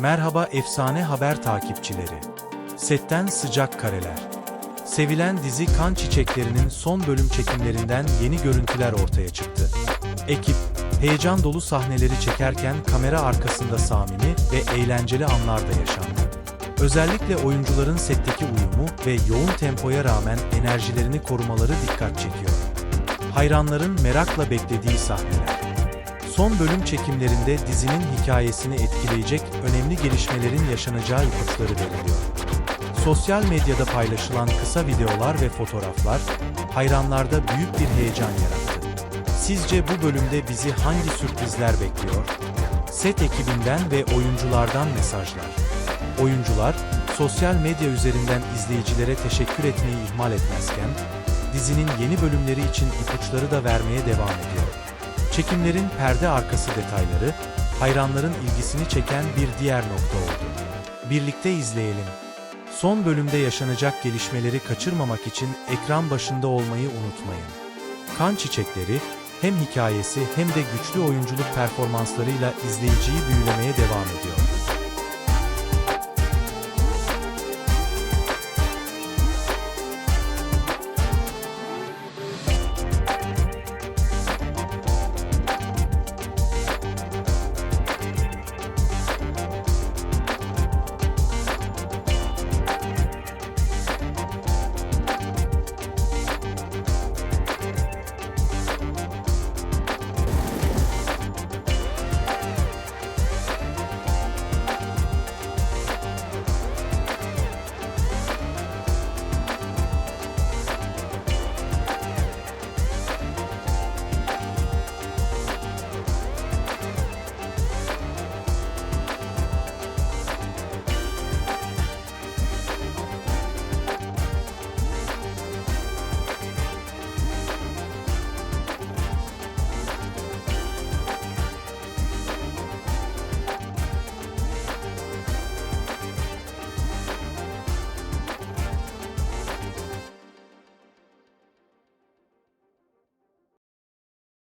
Merhaba efsane haber takipçileri. Setten sıcak kareler. Sevilen dizi Kan Çiçekleri'nin son bölüm çekimlerinden yeni görüntüler ortaya çıktı. Ekip, heyecan dolu sahneleri çekerken kamera arkasında samimi ve eğlenceli anlar da yaşandı. Özellikle oyuncuların setteki uyumu ve yoğun tempoya rağmen enerjilerini korumaları dikkat çekiyor. Hayranların merakla beklediği sahneler. Son bölüm çekimlerinde dizinin hikayesini etkileyecek önemli gelişmelerin yaşanacağı ipuçları veriliyor. Sosyal medyada paylaşılan kısa videolar ve fotoğraflar hayranlarda büyük bir heyecan yarattı. Sizce bu bölümde bizi hangi sürprizler bekliyor? Set ekibinden ve oyunculardan mesajlar. Oyuncular, sosyal medya üzerinden izleyicilere teşekkür etmeyi ihmal etmezken, dizinin yeni bölümleri için ipuçları da vermeye devam ediyor. Çekimlerin perde arkası detayları, hayranların ilgisini çeken bir diğer nokta oldu. Birlikte izleyelim. Son bölümde yaşanacak gelişmeleri kaçırmamak için ekran başında olmayı unutmayın. Kan Çiçekleri, hem hikayesi hem de güçlü oyunculuk performanslarıyla izleyiciyi büyülemeye devam ediyor.